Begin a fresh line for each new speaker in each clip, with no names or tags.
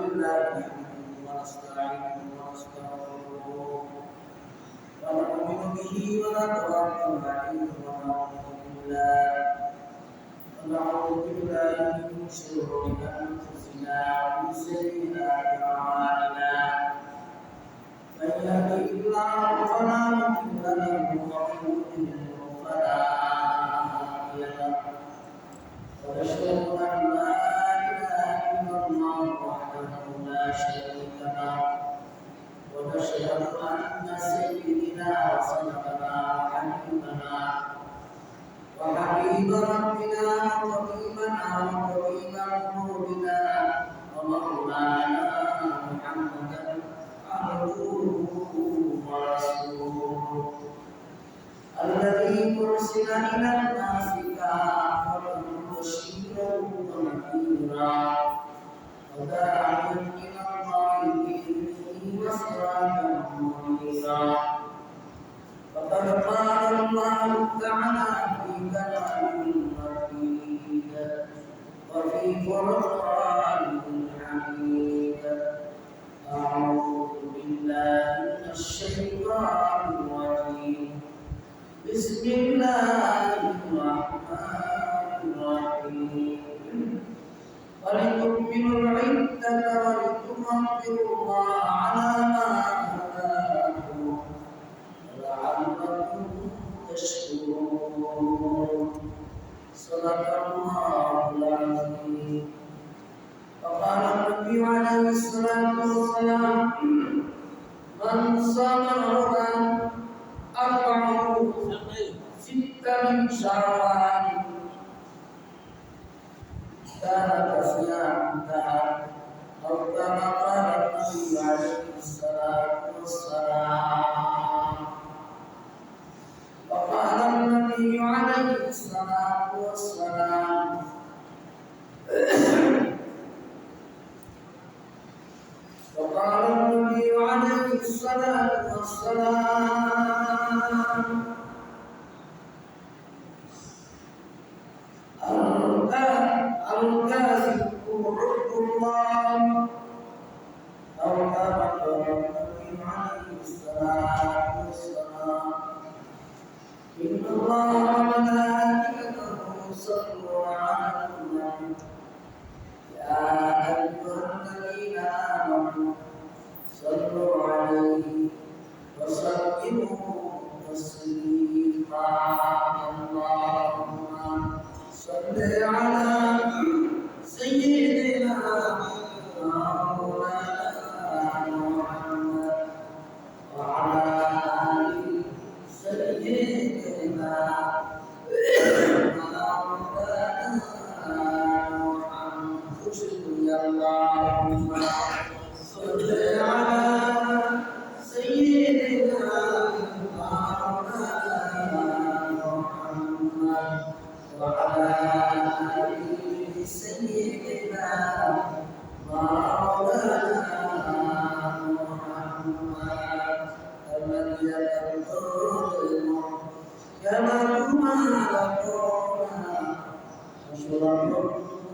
لله نحمده ونستعينه ونستغفره ونؤمن به ونتوكل عليه ونعوذ بالله ونعوذ بالله من شرور انفسنا ومن سيئات اعمالنا من يهده الله فلا مضل له ومن يضلل فلا هادي له ونشهد ان لا ونشهد ان سيدنا وسندنا وحبيبنا وحبيب ربنا وطبيبنا وطبيب قلوبنا ومولانا محمدا عبده ورسوله الذي ارسل الى الناس كافه بشيرا ونذيرا وداعيا ولتكملوا العدة ولتكبروا الله على ما هداكم ولعلكم تشكرون صدق الله العظيم. وقال النبي عليه الصلاة والسلام من صام رمضان أربعة ستة من شعبان Amen.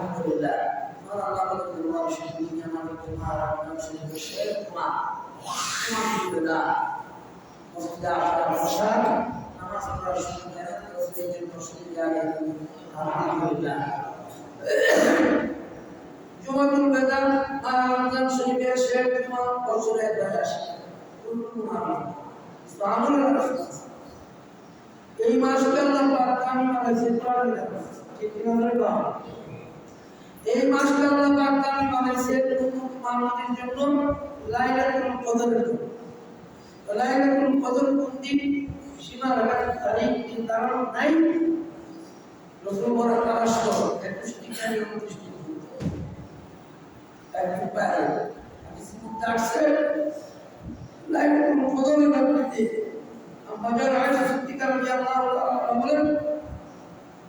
elhamdülillah. Subhanallah ve Allah şehidin yanına kumar, namsın ve şehir kumar. Elhamdülillah. Mustafa Başar, namaz kılarsın, evet, Resulü'nün Resulü'nün Elhamdülillah. Cuma gülmeden ayağından şehir şehir kumar, otur etmeler. Kumar. İslam'ın arasındasın. এই মাসটা আমরা প্রার্থনা করেছি পারবে না ঠিক না এই মাসকে আল্লাহ পাক কামি বানাইছে মানুষের জন্য লাইলাতুল জন্য লাইলাতুল কদর কোন দিন সীমা রাখার তারিখ নির্ধারণ নাই? রসুল বড় করো, একুশ টিকারি উনত্রিশ একটু হাদিস আসছে? লাইলাতুল কদরের রাত্রিতে আমাদের তাআলা বলেন,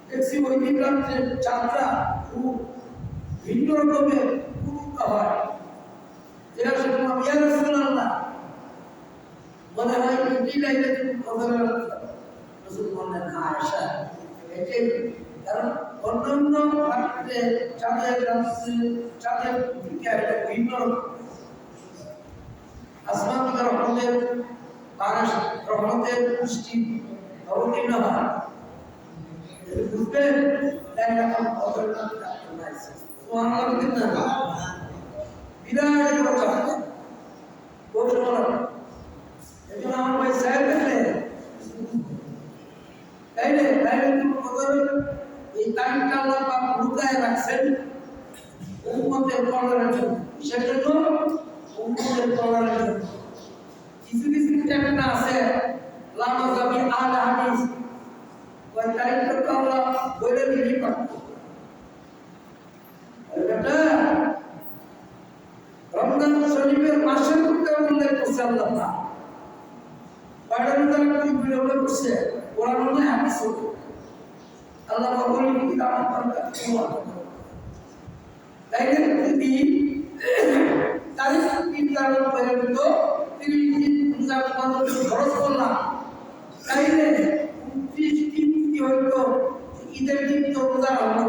দেখছি ওই দিন রাত্রে চাঁদরা খুব ভিন্ন রকমের উদিত হয়। যেটা বললাম ইয়া মনে হয় এটি কদরের রাসূল বললেন আয়েশা, এটাই। কারণ অন্যান্য রাত্রে চাঁদের রাত্রে, চাঁদের দিকে একটা ভিন্ন আসমান রহমতের বারিশ রহমতের পুষ্টি অবতীর্ণ হয়। বুঝবেন? লাইলাতুল কদর সুবহানাল্লাহ কথা খুব সুন্দর এজন্য আমার ভাই সাহেব দেখলে তাইলে লাইলাতুল কদর এই টাইমটা আল্লাহ পাক লুকায় রাখছেন উম্মতের কল্যাণের জন্য কিসের জন্য উম্মতের কল্যাণের জন্য কিছু কিছু চ্যাপ্টার আছে লামা জাবি আল হাদিস ওই টাইমটা তো রমজান শরীফের মাসের মধ্যে উল্লেখ করছে আল্লাহ কয়টা রমজান কি উল্লেখ করছে কোরআন মনে হাদিস আল্লাহ বলেন কি আমার বান্দা তাই যদি তারিখ তিনি মাধ্যমে খরচ করলাম, তাইলে উনত্রিশ দিন কি হইতো? ঈদের দিন তো রোজা হলো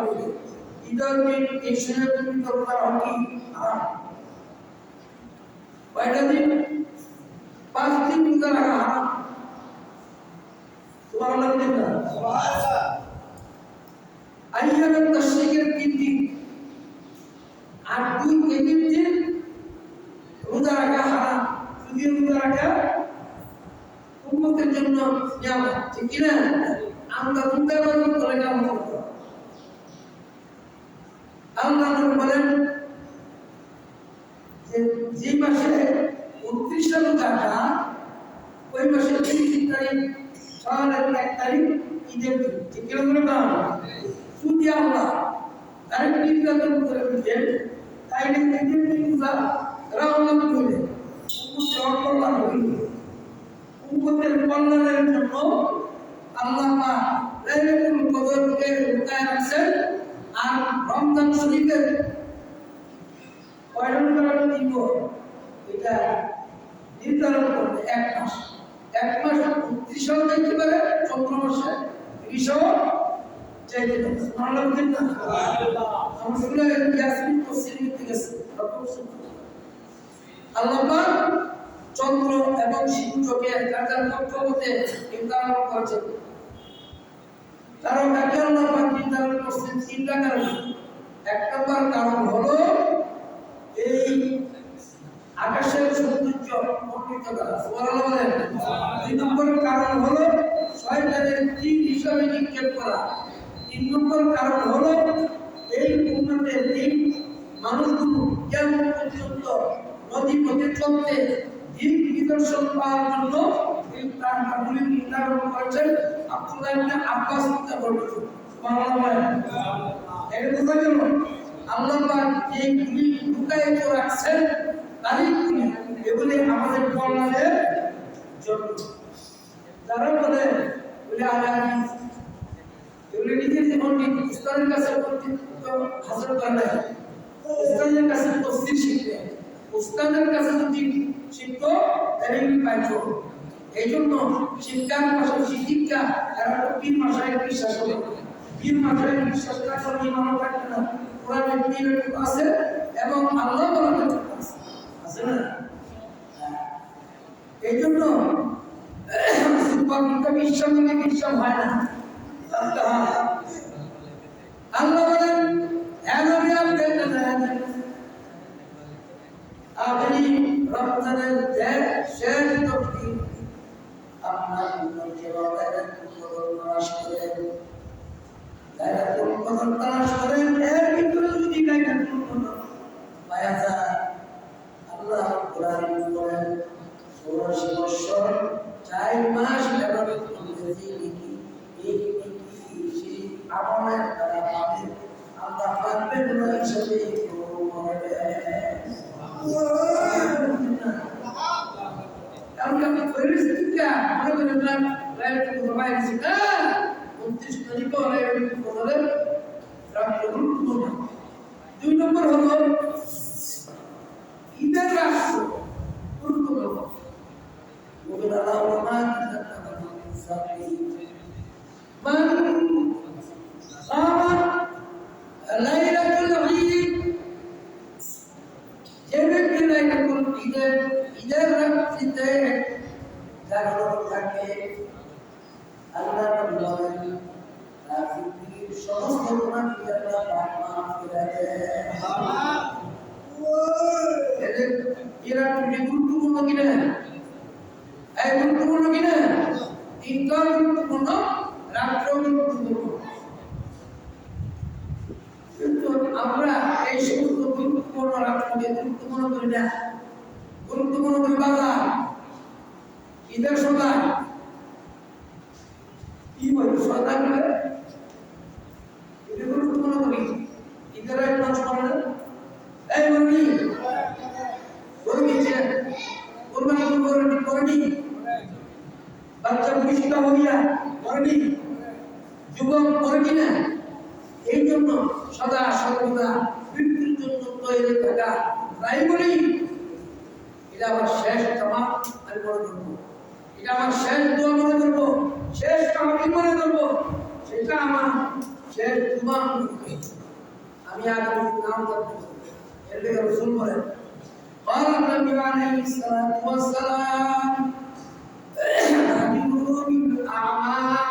ঈদের দিন এই সুযোগ দিন তো রোজা হলো হারাম কয়টা দিন পাঁচ দিন রোজা রাখা হারাম। তোমার দিন না আইয়ামের তশরিকের তিন দিন। আর দুই এদিন দিন রোজা রাখা হারাম। যদি রোজা রাখা উম্মতের জন্য নিয়ামত ঠিক কি না আমরা রোজা বাজি করে কাম করতে আল্লাহ নবী বলেন যে যে মাসে উনত্রিশ রোজাটা ওই মাসে তিরিশ তারিখ সকালের এক তারিখ ঈদের দিন। কীরকম নাম যদি আমরা তারিখ নির্ধারণ করে দিতেন তাইলে ঈদের দিন রাওনা উম্মতের কল্যাণ হইলে উম্মতের কল্যাণের জন্য আল্লাহ লাইলাতুল কদরকে লুকায় রাখছেন। আর রমজান শরীফের কয়জন করার দিব? এটা নির্ধারণ করতে এক মাস। এক মাস উনত্রিশও যাইতে পারে চন্দ্র মাসে তিরিশও চাইতে পারে। আল্লাহ এবং নির্ধারণ কারণ নির্ধারণ করছেন তিনটা কারণ এক নম্বর কারণ হলো এই আকাশের সৌন্দর্য বর্ণিত করা। সুবহানাল্লাহ বলেন। দুই নম্বর কারণ হলো শয়তানের দিন হিসাবে নিক্ষেপ করা। তিন নম্বর কারণ হলো এই উন্নতের দিন মানুষগুলো কেমন পর্যন্ত নদী পথে চলতে দিক নিদর্শন পাওয়ার জন্য এই তার নামগুলি নির্ধারণ করেছেন আব্দুল্লাহ আব্বাস হত্যা করবেন সুবহানাল্লাহ এটা বোঝা গেল আল্লাহ পাক এইগুলি লুকায়িত রাখছেন তারিখগুলি এগুলি আমাদের কল্যাণের জন্য। যারা বলে বলে আলাদা এগুলি নিজের জীবন ইসলামের কাছে হাসিল করে উস্তাদের উস্তাদের এই জন্য শিক্ষার পাশাপাশি শিক্ষা এরা পীর মাসায় বিশ্বাস করে পীর মাসায় বিশ্বাস না। আছে এবং আল্লাহ না? এই জন্য বিশ্বাস হয় আল্লাহ বলেন আপনি আপনি দেশ শেষ তফতি আপনার উন্নতি করেন লাইলাতুল কদর তালাশ করেন এর ভিতরে যদি লাইলাতুল তারিখ রাইট বলে রাখতে গুরুত্বপূর্ণ দুই নম্বর হলো ঈদের রাষ্ট্র গুরুত্বপূর্ণ ومن الأولاد من قام ليلة العيد যে ব্যক্তি লাইলাতুল ঈদের ঈদের রাত্রিতে জাগরণ থাকে আল্লাহ নবী বলেন তার জিন্দেগীর সমস্ত করে দেন এরা কিন্তু আমরা এই গুরুত্বপূর্ণ গুরুত্বপূর্ণ করি না গুরুত্বপূর্ণ কি বলি সদা করে এটা গুরুত্বপূর্ণ করি ঈদের এক মাস করে না এই বলি গরু গিয়েছে কোরবানি করেনি করেনি বাচ্চা বিষ্টা হইয়া করেনি যুবক করেনি না এই জন্য সদা সর্বদা মৃত্যুর জন্য তৈরি থাকা তাই বলি এটা আমার শেষ জামা আমি মনে করবো এটা আমার শেষ দোয়া মনে করবো শেষ কামাকি মনে করবো সেটা আমার শেষ জুমা মনে করবো আমি আগামী নাম করবো এর লেগে রসুল বলেন قال النبي عليه الصلاة والسلام أهدوا بالأعمال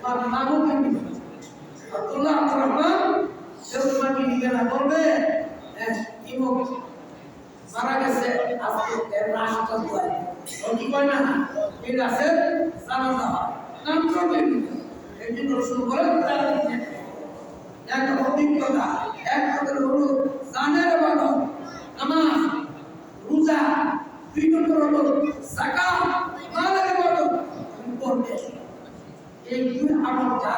তোমার নামও কিন্তু আব্দুল্লাহ আব্দুর রহমান সে তোমাকে নিবে না বলবে হ্যাঁ ইমো মারা গেছে, আজকে এর দোয়াই ও কি কয় না? এই লাশের জানাজা হয়। নাম করবে জন্য রসুল বলেন তারা এক অভিজ্ঞতা, এক কথা হলো, জানের বাদক নামাজ, রোজা, দুই নম্বর হলো জাকাত মালের বাদক তুমি করবে এই দুই আমল যার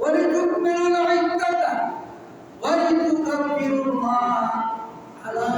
ولتكملوا العدة ولتكبروا الله على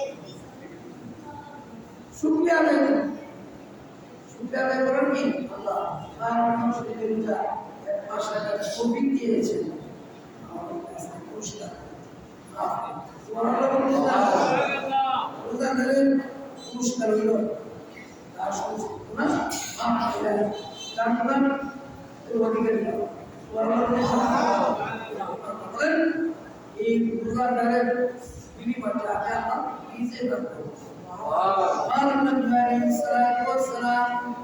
শুক্রিয়া আদায় করুন শুক্রিয়া আদায় করার কি? আল্লাহ পুরস্কার হইল তার সমস্ত গুনাহ মাফ তার নাম অধিকারী। এই বিনিময়টা আগে আল্লাহ নিজে দান করুন قال النبي عليه الصلاة والسلام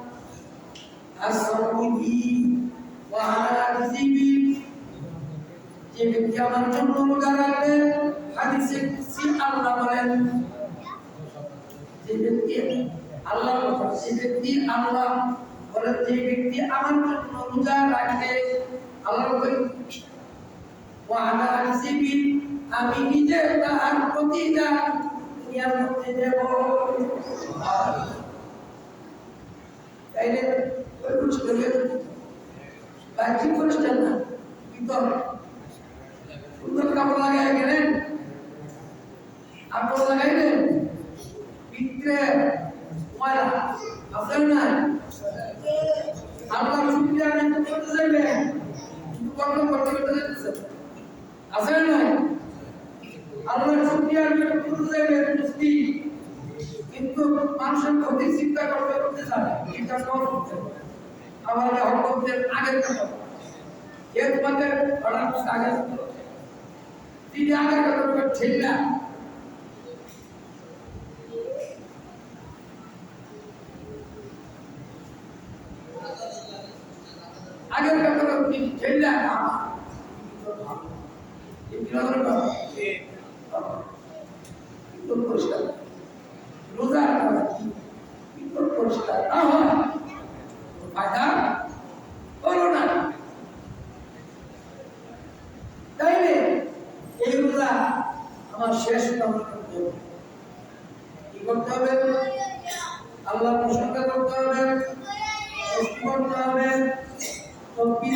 أسرع بي وعلى عزيبي যে ব্যক্তি আমার জন্য রোজা রাখবে হাদিসে কুদসি আল্লাহ বলেন যে ব্যক্তি আল্লাহ কথা যে ব্যক্তি আল্লাহ বলেন যে ব্যক্তি আমার জন্য রোজা রাখবে আল্লাহ বলেন ওয়ালা আজীবি আমি নিজে তাহার প্রতিদান দুনিয়ার মধ্যে দেব তাইলে ওই কিছু করবে বাহ্যিক অনুষ্ঠান না ভিতর সুন্দর কাপড় লাগাই গেলেন কাপড় লাগাইলেন ভিতরে ময়লা আপনার না আপনার ছুটি আমি করতে যাইবেন কিন্তু কর্ম করতে করতে যাইতেছে আসেন না কিন্তু মানুষের ক্ষতি চিন্তা করতে করতে সব করতে আবার হকদের আগের আগে তিনি আগের কথা ঠেলা আগের কথা তিনি ঠেলা পরিষ্কার রোজা রাখা কি ভিতর পরিষ্কার না হয় ফায়দা হলো না তাইলে এই রোজা আমার শেষ কামনা করতে হবে কি করতে হবে আল্লাহ প্রশংসা করতে হবে সৃষ্টি করতে হবে তকবির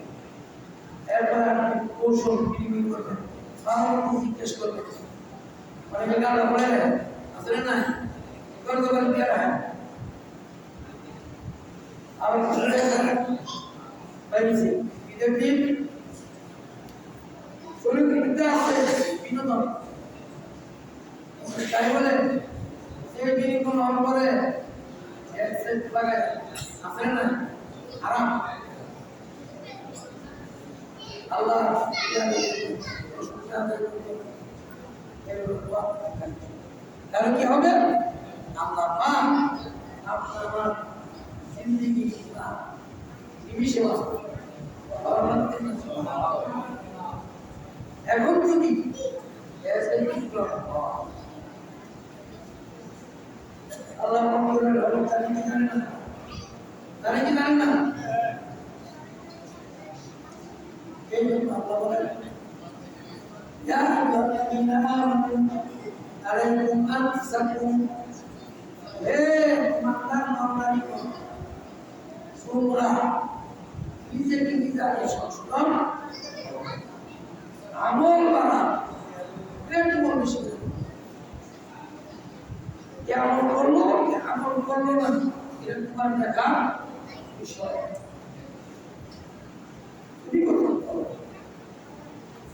এরপরে কৌশল বিনিময় আসলে না করতে পারেন কি হয়? আর বাইরেছে ঈদের দিন? শরীর আছে? বলে সে করে হেডসেট লাগায়, আছে না আরাম। আল্লাহ তাহলে কি হবে আপনার মা নিমিশে এখন যদি আল্লাহ মঙ্গলের হলো তারা কি জানে না তারা কি জানে না এই জন্য আল্লাহ বলেন يا أيها الذين آمنوا عليكم أنفسكم হে মাতার মাতারি তোমরা নিজেকে নিজেকে সচেতন আমল করা প্রেম বেশি কে আমল করলো কে আমল করলো না এটা তোমার দেখা বিষয়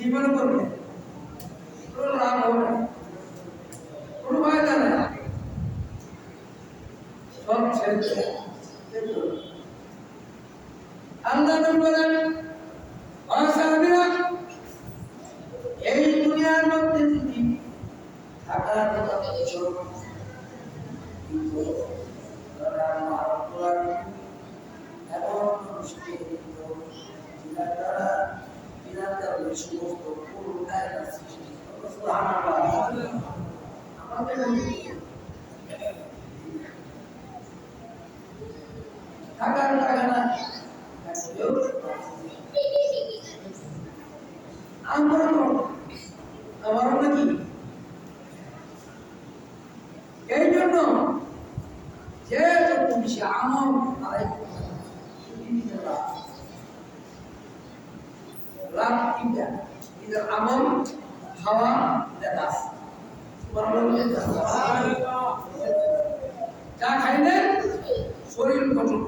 জীবন করবে। কোনো লাভ হবে না। কোনো ফায়দা নেই। সব ছেড়ে। আল্লাহ বলেন অসাহাবীরা এই দুনিয়ার মধ্যে যদি থাকার কথা বলছো কিন্তু তারা মহাপুরাণ এমন মানুষকে দিল, যারা তারা বিনা কারণে সমস্ত পুরো কায়দা সৃষ্টি করে। সুবহানাল্লাহ। আমাদের থাকার টাকা না থাকলেও আমরা আমার নাকি এই জন্য যে যত বেশি আমল আদায় করতে পারে, নিজের লাভ। লাভ তিনটা নিজের আমল খাওয়া দেখাস যা খাইলে শরীর গঠন করবে। লাভ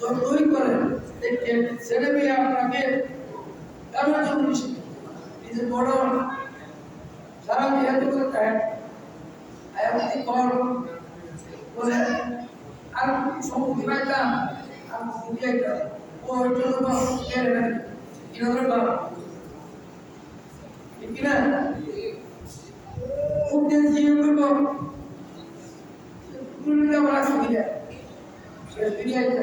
যতই করেন দেখবেন ছেলে মেয়ে আপনাকে তেমন জিনিস নিজে বড় সারা মেয়াদি করে দেয় আয়াতি কর। বলে, আর সমুদ্র পাইতাম আর মুক্তি আইতাম ও জন্য কেড়ে নেয় কিনা ধরে ঠিক কিনা? মুক্তি দিয়ে করব দুনিয়া বলা সুবিধা? শেষ দুনিয়াতে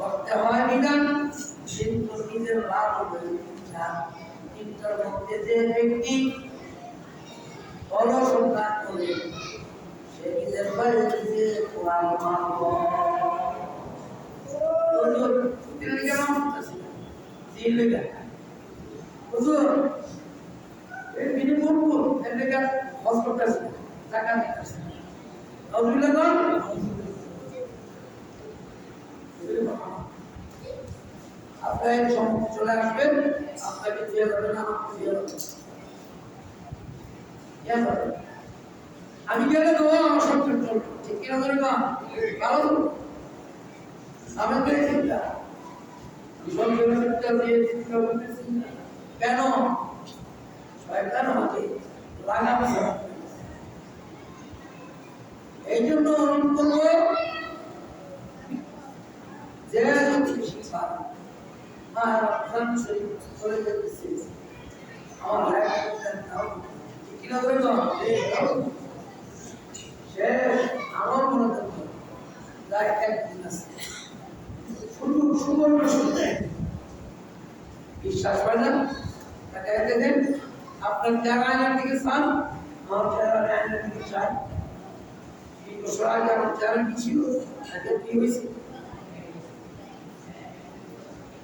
করতে হয় বিধান কিন্তু নিজের লাভ হবে তিনটার মধ্যে যে ব্যক্তি অলসতা করে সে নিজের বাড়িতে কোরআন মানব। টাকা আপনার সম্মুখে চলে আসবেন, আপনাকে দিয়ে যাবেন আমাকে দিয়ে যাবেন আমি গেলে তো আমার সব চলবে। ঠিক কিনা ধরে না। তো আমি তো চিন্তা সব চিন্তা দিয়ে চিন্তা করতেছি কেন? শয়তান আমাকে। লাগাচ্ছে এই জন্য অনুরোধ করব যে শিক্ষা রমজান শরীফ চলে যেতেছে আমার লাইফ কিনা করে তো সে আমার মনে করতো যাই একদিন আছে। শুধু সুবর্ণ শুনতে বিশ্বাস হয় না? তাকে দেন, আপনার যারা আয়নার দিকে চান? আমার যারা আয়নার দিকে চাই। এই বছর আগে আমার যারা কি ছিল? তাদের কি হয়েছে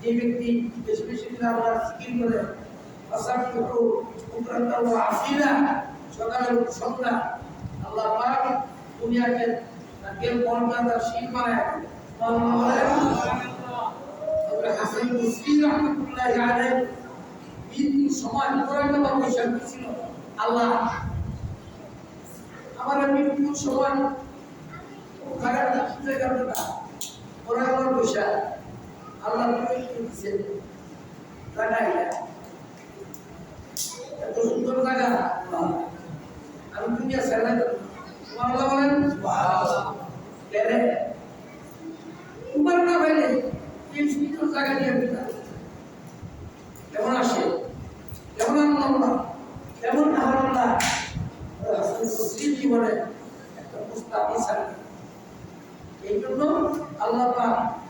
যে ব্যক্তি বেশি বেশি করে সকালে সন্ধ্যা, আল্লাহ পাক দুনিয়াকে কেউ কলকাতার শিল বানায়। হাসান বসরি রহমতুল্লাহ আলাইহি মৃত্যুর সময় কোরআন বৈশাখ ছিল আল্লাহ, আমার বৈশাখ আল্লাহ মৃত্যু দিচ্ছে জায়গা এত সুন্দর জায়গা আমি দুনিয়া ছেড়ে আল্লাহ বলেন? কেন? তোমার না ভাইলে এই সুন্দর জায়গা নিয়ে বিতা কেমন আসে? কেমন আল্লাহ কেমন আল্লাহ? মুসলিম জীবনে একটা প্রস্তাব এই জন্য আল্লাহ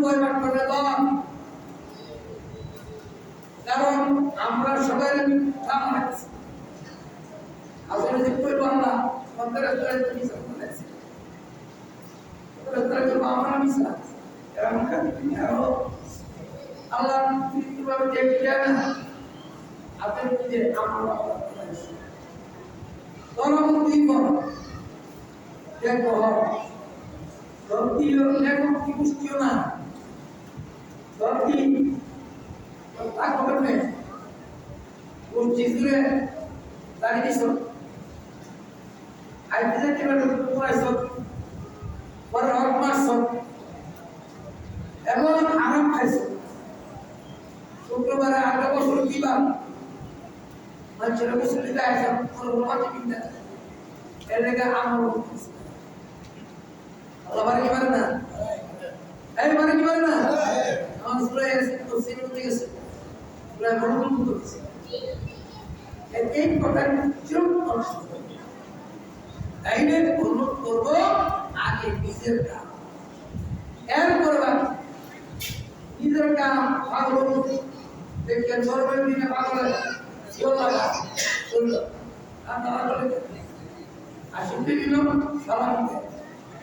বই পাঠ করে দাও কারণ আমরা সবাই কাম আছে আসলে যে কই বাংলা সরকারের তরে তো মিশা করেছে আমরা মিশা এরকম কাজ আরও আল্লাহ কীভাবে দেখি যায় আপনি যে আমরা তরম দুই বড় দেখো ধরতিও দেখো, কি বুঝতিও না। ধরতি তা খবর নেই ও চিজুরে দাঁড়িয়ে দিছ। আইতে যেতে পারে পড়াইছ পরে হক মারছ এবং আরাম খাইছ শুক্রবারে আট বছর দিবা মানুষের বছর দিতে আসা কোনো মাটি কিনতে এর লেগে আমার আল্লাহ পারে না। এই কি পারে না। আমার গেছে। সুরে মনোবল করতে গেছে এই কথার চূড় অংশ তাইলে অনুরোধ করব আগে নিজের কাম। এরপরে বাকি নিজের কাম ভালো দেখবেন সরকারি দিনে তারা বলে দিল